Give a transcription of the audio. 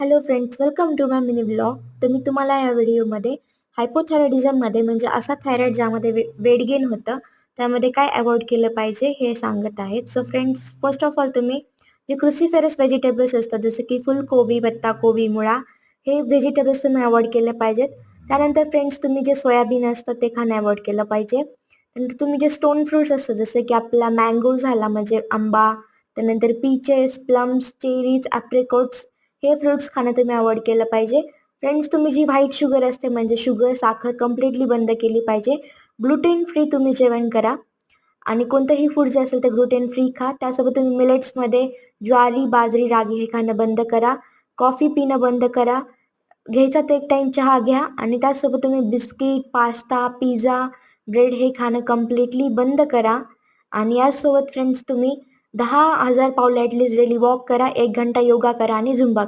Hello friends welcome to my mini blog तर मी तुम्हाला या व्हिडिओमध्ये हायपोथायरॉइडिझममध्ये म्हणजे असा थायरॉइड ज्यामध्ये वे वेट गेन होतं त्यामध्ये काय अवॉइड केलं पाहिजे हे सांगत आहेत. So friends first of all तुम्ही जे क्रुसिफेरस व्हेजिटेबल्स असतात जसं की फुलकोबी पत्ताकोबी मुळा हे व्हेजिटेबल्स तुम्ही अवॉइड केले पाहिजेत. त्यानंतर फ्रेंड्स तुम्ही जे सोयाबीन असतं ते खाणं अवॉइड केलं पाहिजे. त्यानंतर तुम्ही जे स्टोन फ्रुट्स असतात जसं की आपला मँगो झाला म्हणजे आंबा त्यानंतर पीचेस प्लम्स चेरीज ॲप्रिकोट्स हे फ्रुट्स खाणं तुम्ही अवॉइड केलं पाहिजे. फ्रेंड्स तुम्ही जी व्हाईट शुगर असते म्हणजे शुगर साखर कम्प्लिटली बंद केली पाहिजे. ग्लुटेन फ्री तुम्ही जेवण करा. आणि कोणतंही फूड जे असेल ते ग्लुटेन फ्री खा. त्यासोबत तुम्ही मिलेट्समध्ये ज्वारी बाजरी रागी हे खाणं बंद करा. कॉफी पिणं बंद करा. घ्यायचा तर एक टाईम चहा घ्या. आणि त्यासोबत तुम्ही बिस्किट पास्ता पिझ्झा ब्रेड हे खाणं कम्प्लिटली बंद करा. आणि याचसोबत फ्रेंड्स तुम्ही दहा हजार पावलं ॲटलीस्ट डेली वॉक करा. एक घंटा योगा करा आणि झुंबा